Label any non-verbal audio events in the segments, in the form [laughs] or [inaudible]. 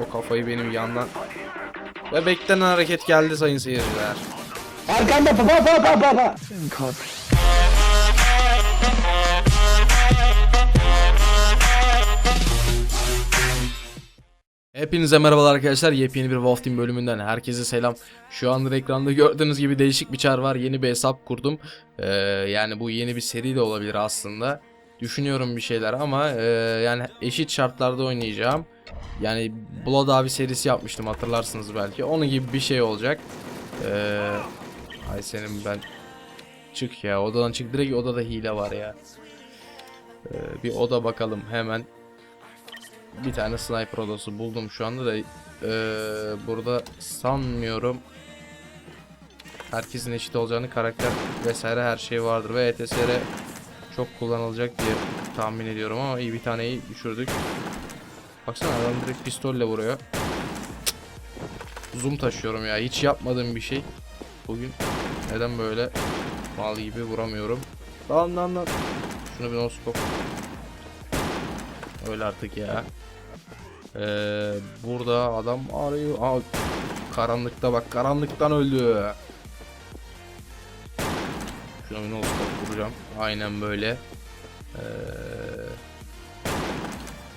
O kafayı benim yandan. Ve beklenen hareket geldi sayın seyirciler. Arkanda pa pa pa pa pa pa. Hepinize merhabalar arkadaşlar. Yepyeni bir Wolf Team bölümünden herkese selam. Şu anda ekranda gördüğünüz gibi değişik bir çar var. Yeni bir hesap kurdum. Ee, yani bu yeni bir seri de olabilir aslında. Düşünüyorum bir şeyler ama e, yani eşit şartlarda oynayacağım. Yani Blood abi serisi yapmıştım hatırlarsınız belki. Onun gibi bir şey olacak. Ee, ay senin ben çık ya odadan çık direkt odada hile var ya. Ee, bir oda bakalım hemen bir tane sniper odası buldum şu anda da eee, burada sanmıyorum herkesin eşit olacağını karakter vesaire her şey vardır ve ETSR çok kullanılacak diye tahmin ediyorum ama iyi bir taneyi düşürdük. Baksana adam direkt pistolle vuruyor. Zoom taşıyorum ya hiç yapmadığım bir şey. Bugün neden böyle mal gibi vuramıyorum. Lan lan lan. Şunu bir noskop. Öyle artık ya. Ee, burada adam arıyor. Aa, karanlıkta bak karanlıktan öldü. Şuna bir noskop vuracağım. Aynen böyle. Ee,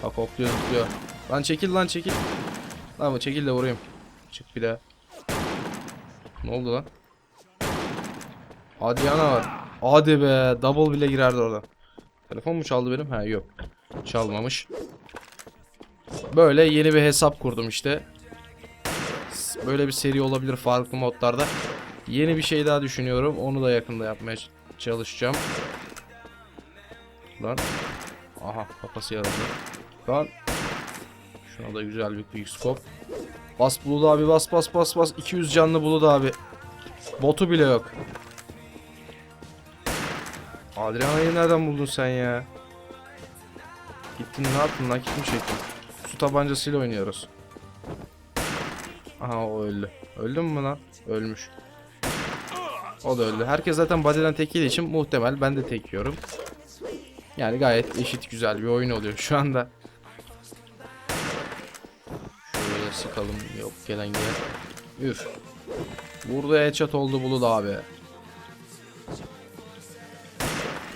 bak hopluyor zıplıyor. Lan çekil lan çekil. Lan çekil de vurayım. Çık bir daha. Ne oldu lan? Adriana var. Hadi be double bile girerdi orada. Telefon mu çaldı benim? Ha yok. Çalmamış. Böyle yeni bir hesap kurdum işte. Böyle bir seri olabilir farklı modlarda. Yeni bir şey daha düşünüyorum. Onu da yakında yapmaya çalışacağım. Lan. Aha kafası yarıldı. Lan. Şuna da güzel bir quick scope. Bas Bulut abi bas bas bas bas. 200 canlı Bulut abi. Botu bile yok. Adriana'yı nereden buldun sen ya? Gittin ne yaptın nakit mi çektin? Su tabancasıyla oynuyoruz. Aha o öldü. Öldü mü lan? Ölmüş. O da öldü. Herkes zaten body'den tek yediği için muhtemel ben de tek yiyorum. Yani gayet eşit güzel bir oyun oluyor şu anda. Şöyle sıkalım. Yok gelen gelen. Üf. Burada headshot oldu Bulut abi.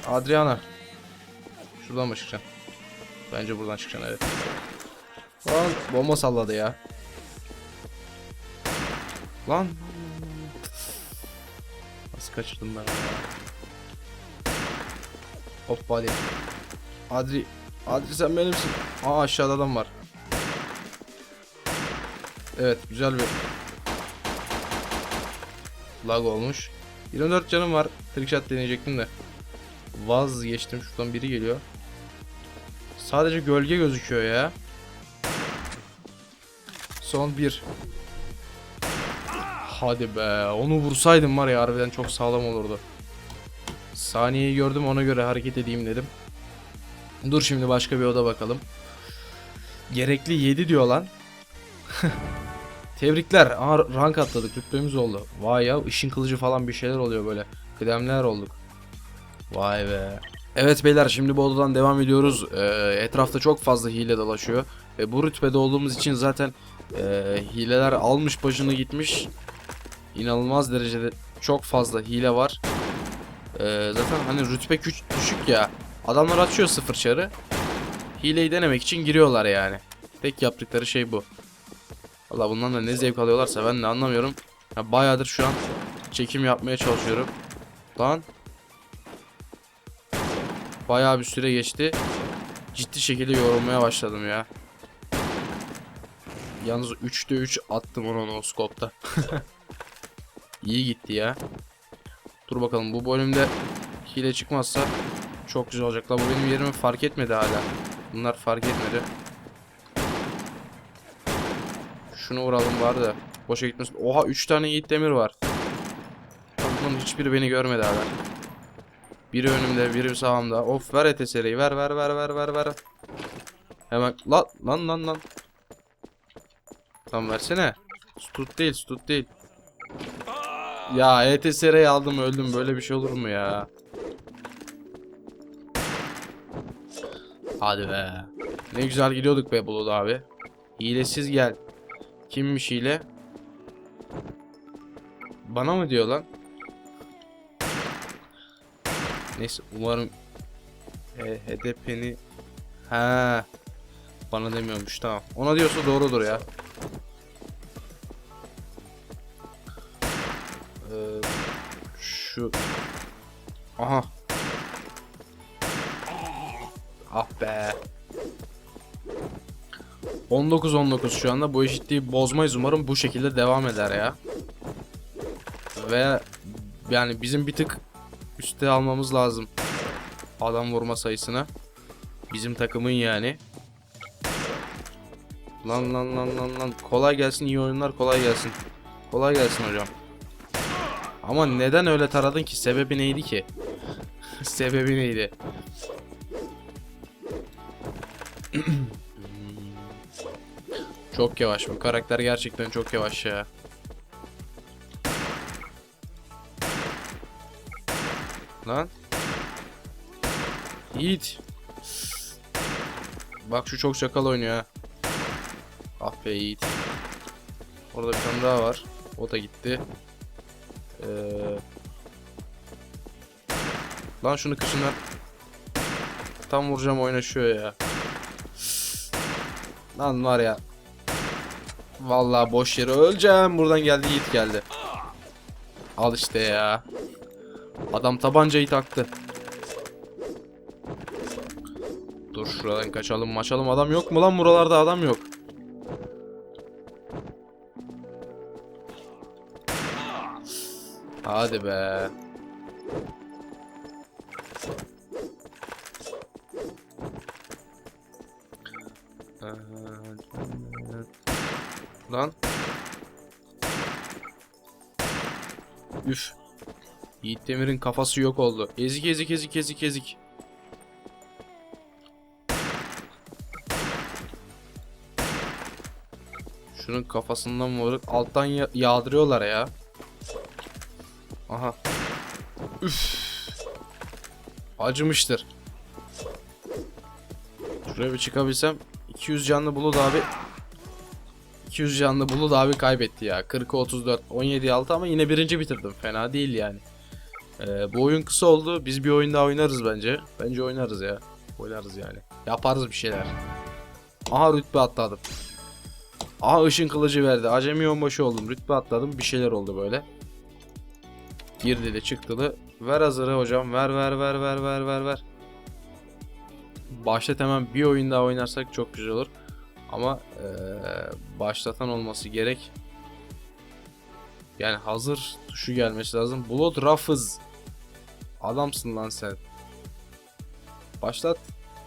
Adriana. Şuradan mı çıkacaksın? Bence buradan çıkacaksın evet. Lan bomba salladı ya. Lan. Nasıl kaçırdım ben? Hop hadi. Adri. Adri sen benimsin. Aa aşağıda adam var. Evet güzel bir lag olmuş. 24 canım var. Trickshot deneyecektim de. Vazgeçtim. Şuradan biri geliyor. Sadece gölge gözüküyor ya. Son bir. Hadi be. Onu vursaydım var ya harbiden çok sağlam olurdu. Saniyeyi gördüm ona göre hareket edeyim dedim. Dur şimdi başka bir oda bakalım. Gerekli 7 diyor lan. [laughs] Tebrikler. Aha, rank atladık. Rütbemiz oldu. Vay ya ışın kılıcı falan bir şeyler oluyor böyle. Kıdemler olduk. Vay be. Evet beyler şimdi bu odadan devam ediyoruz. Ee, etrafta çok fazla hile dolaşıyor. Ve bu rütbede olduğumuz için zaten e, hileler almış başını gitmiş. İnanılmaz derecede çok fazla hile var. Ee, zaten hani rütbe küç düşük ya. Adamlar açıyor sıfır çarı. Hileyi denemek için giriyorlar yani. Tek yaptıkları şey bu. Valla bundan da ne zevk alıyorlarsa ben de anlamıyorum. Ya bayağıdır şu an çekim yapmaya çalışıyorum. Lan Bayağı bir süre geçti. Ciddi şekilde yorulmaya başladım ya. Yalnız 3'te 3 attım onu o skopta. [laughs] İyi gitti ya. Dur bakalım bu bölümde hile çıkmazsa çok güzel olacak. La bu benim yerimi fark etmedi hala. Bunlar fark etmedi. Şunu vuralım var da boşa gitmesin. Oha 3 tane yiğit demir var. Bunun hiçbiri beni görmedi hala. Biri önümde, biri sağımda. Of ver ETSR'yi. Ver ver ver ver ver ver. Hemen lan lan lan lan. Tamam versene. Stut değil, stut değil. Ya ETSR'yi aldım öldüm. Böyle bir şey olur mu ya? Hadi be. Ne güzel gidiyorduk be Bulut abi. Hilesiz gel. Kimmiş hile? Bana mı diyor lan? Neyse umarım e, HDP'ni ha bana demiyormuş tamam. Ona diyorsa doğrudur ya. Aha ah be 19-19 şu anda bu eşitliği bozmayız umarım bu şekilde devam eder ya. Ve yani bizim bir tık üste almamız lazım. Adam vurma sayısını. Bizim takımın yani. Lan lan lan lan lan. Kolay gelsin iyi oyunlar kolay gelsin. Kolay gelsin hocam. Ama neden öyle taradın ki? Sebebi neydi ki? [laughs] Sebebi neydi? [clears throat] çok yavaş bu karakter gerçekten çok yavaş ya. Lan. Yiğit. Bak şu çok çakal oynuyor ha. Ah be Yiğit. Orada bir tane daha var. O da gitti. Ee... Lan şunu kışından Tam vuracağım oynaşıyor ya. Lan var ya. Vallahi boş yere öleceğim. Buradan geldi Yiğit geldi. Al işte ya. Adam tabancayı taktı. Dur şuradan kaçalım maçalım. Adam yok mu lan buralarda adam yok. Hadi be. Lan. Üf. Yiğit Demir'in kafası yok oldu. Ezik ezik ezik ezik ezik. Şunun kafasından vurup alttan ya- yağdırıyorlar ya. Aha. Üf. Acımıştır. Şuraya bir çıkabilsem 200 canlı Bulut abi 200 canlı Bulut abi kaybetti ya. 40'a 34, 17 6 ama yine birinci bitirdim. Fena değil yani. Ee, bu oyun kısa oldu. Biz bir oyun daha oynarız bence. Bence oynarız ya. Oynarız yani. Yaparız bir şeyler. Aha rütbe atladım. Aha ışın kılıcı verdi. Acemi onbaşı oldum. Rütbe atladım. Bir şeyler oldu böyle. Girdili çıktılı. Ver hazırı hocam. Ver ver ver ver ver ver ver. Başlat hemen bir oyun daha oynarsak çok güzel olur. Ama eee, başlatan olması gerek. Yani hazır tuşu gelmesi lazım. Blood Ruffles. Adamsın lan sen. Başlat.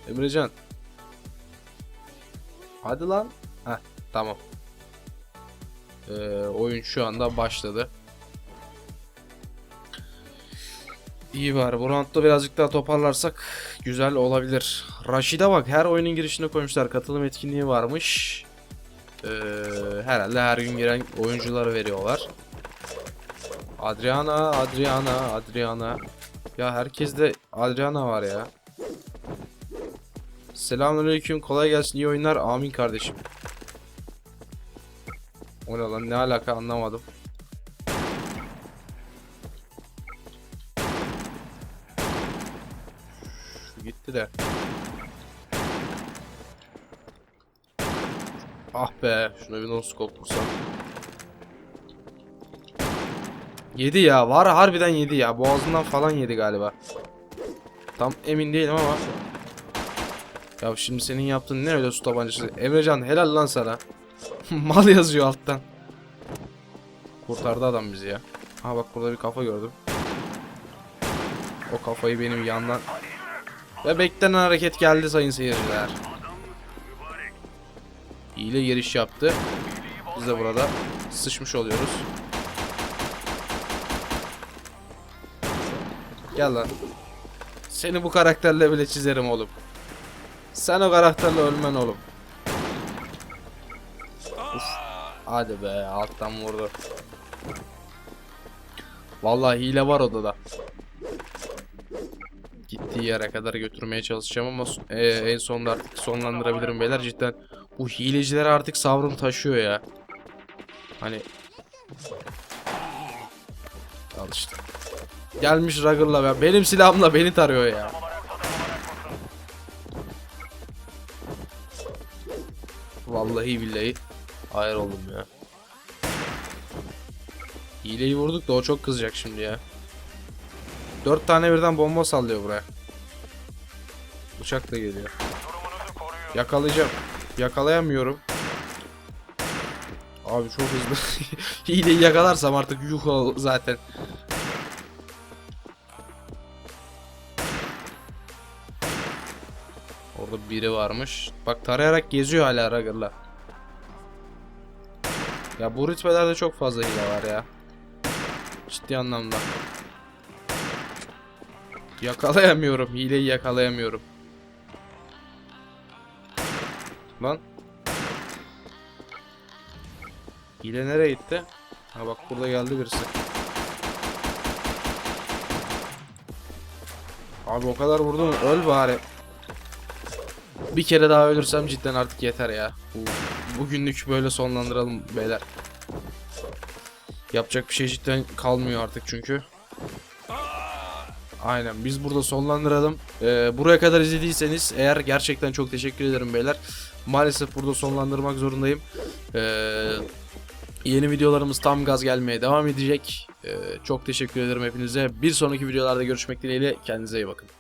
Emrecan. Hadi lan. Heh tamam. Eee, oyun şu anda başladı. İyi var. Bu roundda birazcık daha toparlarsak güzel olabilir. Raşid'e bak her oyunun girişine koymuşlar. Katılım etkinliği varmış. Ee, herhalde her gün giren oyuncuları veriyorlar. Adriana, Adriana, Adriana. Ya herkeste Adriana var ya. Selamünaleyküm. Kolay gelsin. iyi oyunlar. Amin kardeşim. O ne lan? Ne alaka anlamadım. Gitti de. Ah be, şuna bir no-scope vursam. Yedi ya, var harbiden yedi ya. Boğazından falan yedi galiba. Tam emin değilim ama. Ya şimdi senin yaptığın ne öyle su tabancası? Emrecan helal lan sana. [laughs] Mal yazıyor alttan. Kurtardı adam bizi ya. Ha bak burada bir kafa gördüm. O kafayı benim yandan ve beklenen hareket geldi sayın seyirciler. Hile giriş yaptı. Biz de burada sıçmış oluyoruz. Gel lan. Seni bu karakterle bile çizerim oğlum. Sen o karakterle ölmen oğlum. Uf. Hadi be alttan vurdu. Vallahi hile var odada gittiği yere kadar götürmeye çalışacağım ama e, en sonunda artık sonlandırabilirim beyler. Cidden Bu hileciler artık savrım taşıyor ya. Hani Al işte. Gelmiş Rugger'la ben. Benim silahımla beni tarıyor ya. Vallahi billahi hayır oldum ya. Hileyi vurduk da o çok kızacak şimdi ya. Dört tane birden bomba sallıyor buraya. Uçak da geliyor. Yakalayacağım. Yakalayamıyorum. Abi çok hızlı. [laughs] Hileyi yakalarsam artık yuh zaten. Orada biri varmış. Bak tarayarak geziyor hala Rugger'la. Ya bu rütbelerde çok fazla hile var ya. Ciddi anlamda. Yakalayamıyorum. Hileyi yakalayamıyorum. Lan. Hile nereye gitti? Ha bak burada geldi birisi. Abi o kadar vurdum öl bari. Bir kere daha ölürsem cidden artık yeter ya. Bu, bugünlük böyle sonlandıralım beyler. Yapacak bir şey cidden kalmıyor artık çünkü. Aynen biz burada sonlandıralım. Ee, buraya kadar izlediyseniz eğer gerçekten çok teşekkür ederim beyler. Maalesef burada sonlandırmak zorundayım. Ee, yeni videolarımız tam gaz gelmeye devam edecek. Ee, çok teşekkür ederim hepinize. Bir sonraki videolarda görüşmek dileğiyle. Kendinize iyi bakın.